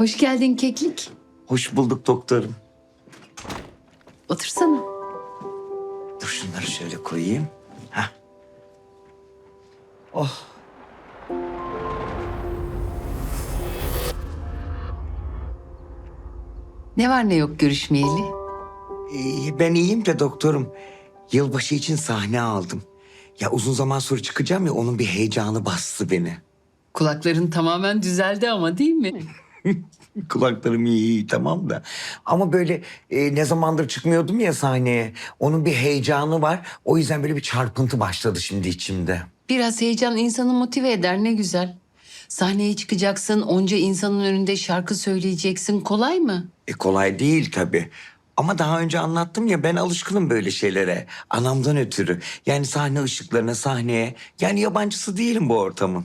Hoş geldin keklik. Hoş bulduk doktorum. Otursana. Dur şunları şöyle koyayım. Hah. Oh. Ne var ne yok görüşmeyeli. ben iyiyim de doktorum. Yılbaşı için sahne aldım. Ya uzun zaman sonra çıkacağım ya onun bir heyecanı bastı beni. Kulakların tamamen düzeldi ama değil mi? Kulaklarım iyi, tamam da. Ama böyle e, ne zamandır çıkmıyordum ya sahneye. Onun bir heyecanı var. O yüzden böyle bir çarpıntı başladı şimdi içimde. Biraz heyecan insanı motive eder ne güzel. Sahneye çıkacaksın, onca insanın önünde şarkı söyleyeceksin. Kolay mı? E kolay değil tabii. Ama daha önce anlattım ya ben alışkınım böyle şeylere. Anamdan ötürü. Yani sahne ışıklarına, sahneye. Yani yabancısı değilim bu ortamın.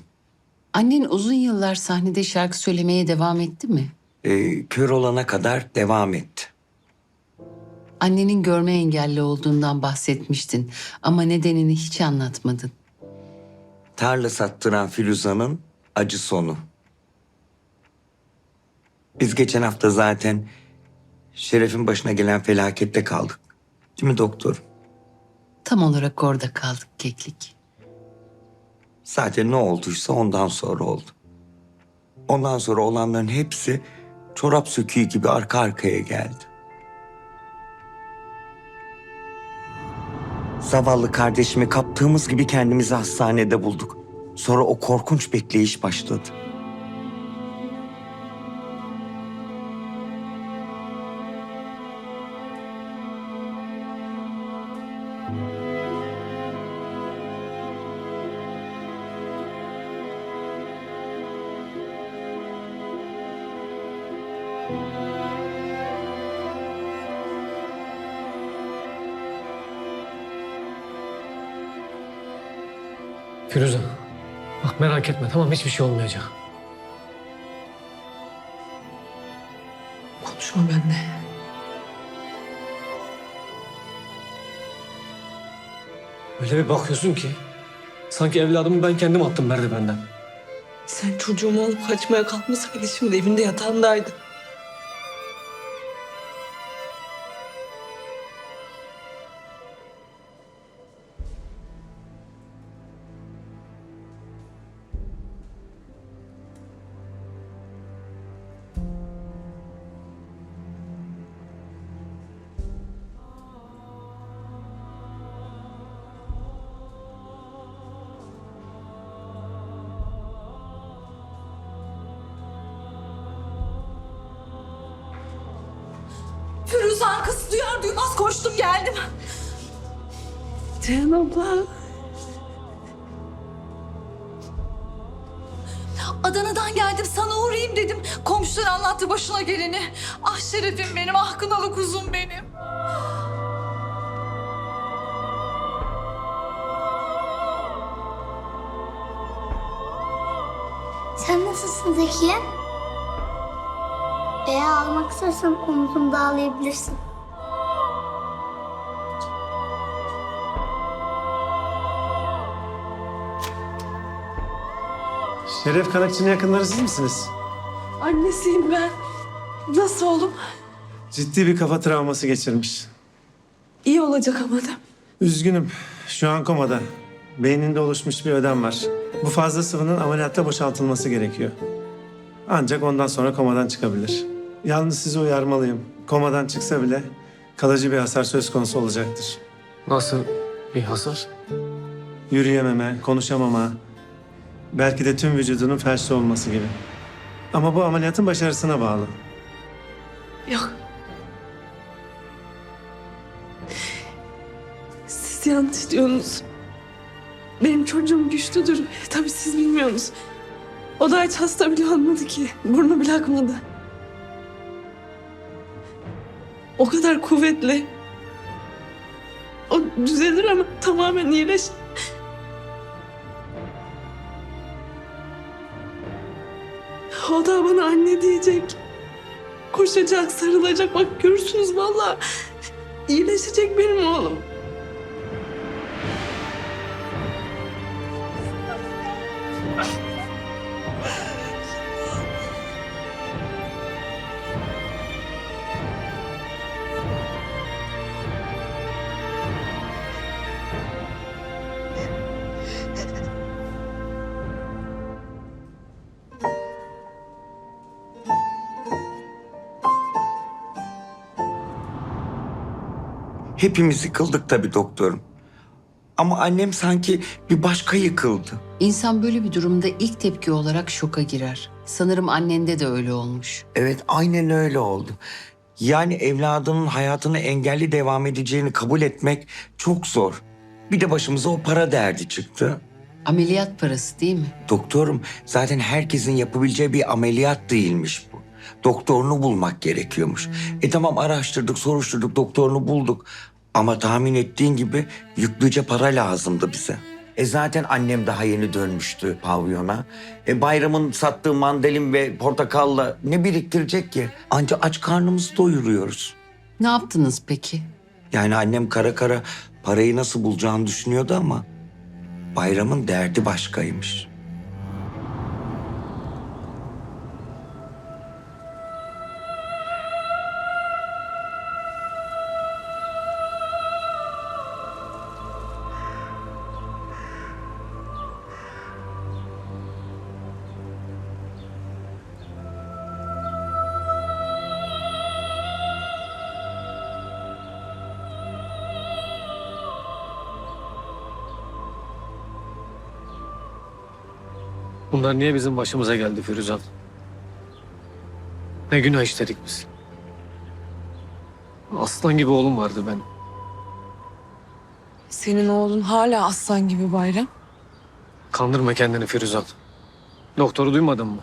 Annen uzun yıllar sahnede şarkı söylemeye devam etti mi? E, kör olana kadar devam etti. Annenin görme engelli olduğundan bahsetmiştin ama nedenini hiç anlatmadın. Tarla sattıran Firuza'nın acı sonu. Biz geçen hafta zaten Şeref'in başına gelen felakette kaldık. Değil mi doktor? Tam olarak orada kaldık keklik. Zaten ne olduysa ondan sonra oldu. Ondan sonra olanların hepsi çorap söküğü gibi arka arkaya geldi. Zavallı kardeşimi kaptığımız gibi kendimizi hastanede bulduk. Sonra o korkunç bekleyiş başladı. Firuze. Bak merak etme tamam hiçbir şey olmayacak. Konuşma benimle. Öyle bir bakıyorsun ki sanki evladımı ben kendim attım merdivenden. Sen çocuğumu alıp kaçmaya kalkmasaydın şimdi evinde yatağındaydı. Firuzan kız duyar duymaz koştum geldim. Ceyhan abla. Adana'dan geldim sana uğrayayım dedim. Komşular anlattı başına geleni. Ah şerefim benim, ah kınalı kuzum benim. Sen nasılsın Zekiye? Eğer almak istersen omzumda ağlayabilirsin. Şeref Kanakçı'nın yakınları siz misiniz? Annesiyim ben. Nasıl oğlum? Ciddi bir kafa travması geçirmiş. İyi olacak ama da. Üzgünüm. Şu an komada. Beyninde oluşmuş bir ödem var. Bu fazla sıvının ameliyatta boşaltılması gerekiyor. Ancak ondan sonra komadan çıkabilir. Yalnız sizi uyarmalıyım. Komadan çıksa bile kalıcı bir hasar söz konusu olacaktır. Nasıl bir hasar? Yürüyememe, konuşamama, belki de tüm vücudunun felçli olması gibi. Ama bu ameliyatın başarısına bağlı. Yok. Siz yanlış diyorsunuz. Benim çocuğum güçlüdür. Tabii siz bilmiyorsunuz. O da hiç hasta bile olmadı ki. Burnu bile akmadı. O kadar kuvvetli. O düzelir ama tamamen iyileş. O da bana anne diyecek. Koşacak, sarılacak. Bak görürsünüz vallahi. İyileşecek benim oğlum. Hepimiz yıkıldık tabii doktorum. Ama annem sanki bir başka yıkıldı. İnsan böyle bir durumda ilk tepki olarak şoka girer. Sanırım annende de öyle olmuş. Evet aynen öyle oldu. Yani evladının hayatını engelli devam edeceğini kabul etmek çok zor. Bir de başımıza o para derdi çıktı. Ameliyat parası değil mi? Doktorum zaten herkesin yapabileceği bir ameliyat değilmiş bu. Doktorunu bulmak gerekiyormuş. E tamam araştırdık, soruşturduk, doktorunu bulduk. Ama tahmin ettiğin gibi yüklüce para lazımdı bize. E zaten annem daha yeni dönmüştü pavyona. E bayramın sattığı mandalin ve portakalla ne biriktirecek ki? Anca aç karnımızı doyuruyoruz. Ne yaptınız peki? Yani annem kara kara parayı nasıl bulacağını düşünüyordu ama... ...bayramın derdi başkaymış. Bunlar niye bizim başımıza geldi Firuzan? Ne günah işledik biz. Aslan gibi oğlum vardı benim. Senin oğlun hala aslan gibi bayram. Kandırma kendini Firuzan. Doktoru duymadın mı?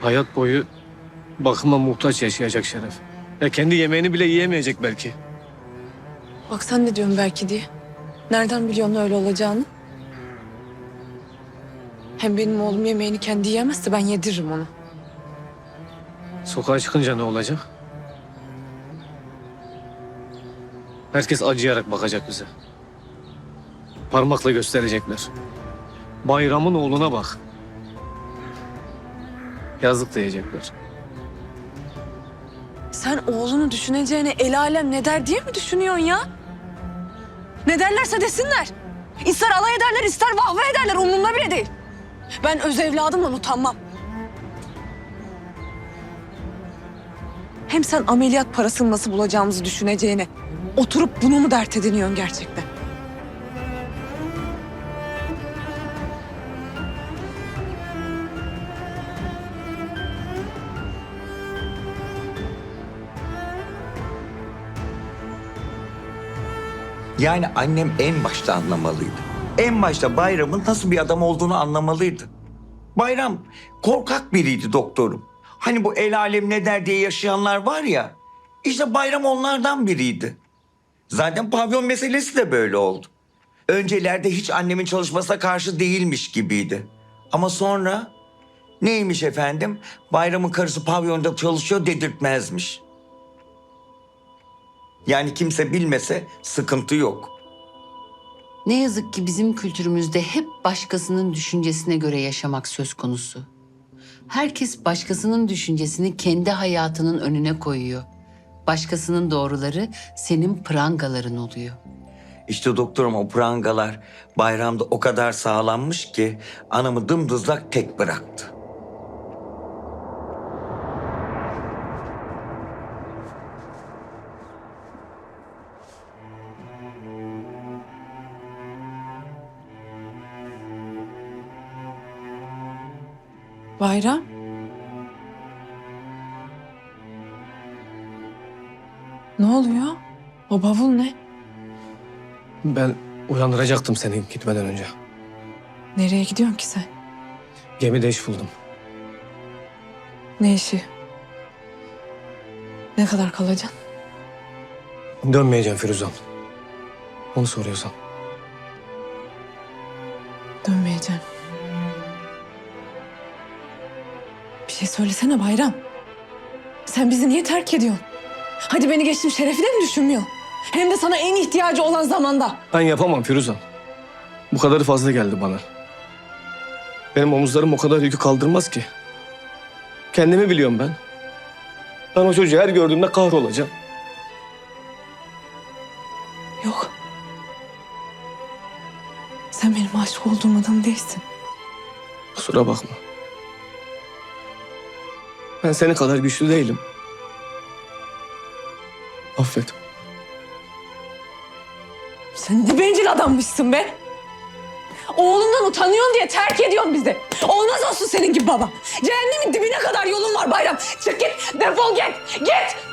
Hayat boyu bakıma muhtaç yaşayacak Şeref. Ya kendi yemeğini bile yiyemeyecek belki. Bak sen ne diyorsun belki diye. Nereden biliyorsun öyle olacağını? Hem benim oğlum yemeğini kendi yiyemezse ben yediririm onu. Sokağa çıkınca ne olacak? Herkes acıyarak bakacak bize. Parmakla gösterecekler. Bayramın oğluna bak. Yazık diyecekler. Sen oğlunu düşüneceğine el alem ne der diye mi düşünüyorsun ya? Ne derlerse desinler. İster alay ederler ister vahve ederler umurumda bile değil. Ben öz evladımdan utanmam. Hem sen ameliyat parasını nasıl bulacağımızı düşüneceğine oturup bunu mu dert ediniyorsun gerçekten? Yani annem en başta anlamalıydı. En başta Bayram'ın nasıl bir adam olduğunu anlamalıydı. Bayram korkak biriydi doktorum. Hani bu el alem ne der diye yaşayanlar var ya. İşte Bayram onlardan biriydi. Zaten pavyon meselesi de böyle oldu. Öncelerde hiç annemin çalışmasına karşı değilmiş gibiydi. Ama sonra neymiş efendim? Bayramın karısı pavyonda çalışıyor dedirtmezmiş. Yani kimse bilmese sıkıntı yok. Ne yazık ki bizim kültürümüzde hep başkasının düşüncesine göre yaşamak söz konusu. Herkes başkasının düşüncesini kendi hayatının önüne koyuyor. Başkasının doğruları senin prangaların oluyor. İşte doktorum o prangalar bayramda o kadar sağlanmış ki anamı dımdızlak tek bıraktı. Bayram. Ne oluyor? O bavul ne? Ben uyandıracaktım seni gitmeden önce. Nereye gidiyorsun ki sen? Gemide iş buldum. Ne işi? Ne kadar kalacaksın? Dönmeyeceğim Firuzan. Onu soruyorsan. Dönmeyeceğim. Şey söylesene Bayram. Sen bizi niye terk ediyorsun? Hadi beni geçtim şerefi de mi düşünmüyorsun? Hem de sana en ihtiyacı olan zamanda. Ben yapamam Firuzan. Bu kadarı fazla geldi bana. Benim omuzlarım o kadar yükü kaldırmaz ki. Kendimi biliyorum ben. Ben o çocuğu her gördüğümde kahrolacağım. Yok. Sen benim aşık olduğum adam değilsin. Kusura bakma. Ben senin kadar güçlü değilim. Affet. Sen ne bencil adammışsın be. Oğlundan utanıyorsun diye terk ediyorsun bizi. Olmaz olsun senin gibi baba. Cehennemin dibine kadar yolun var Bayram. Çık git, defol git, git.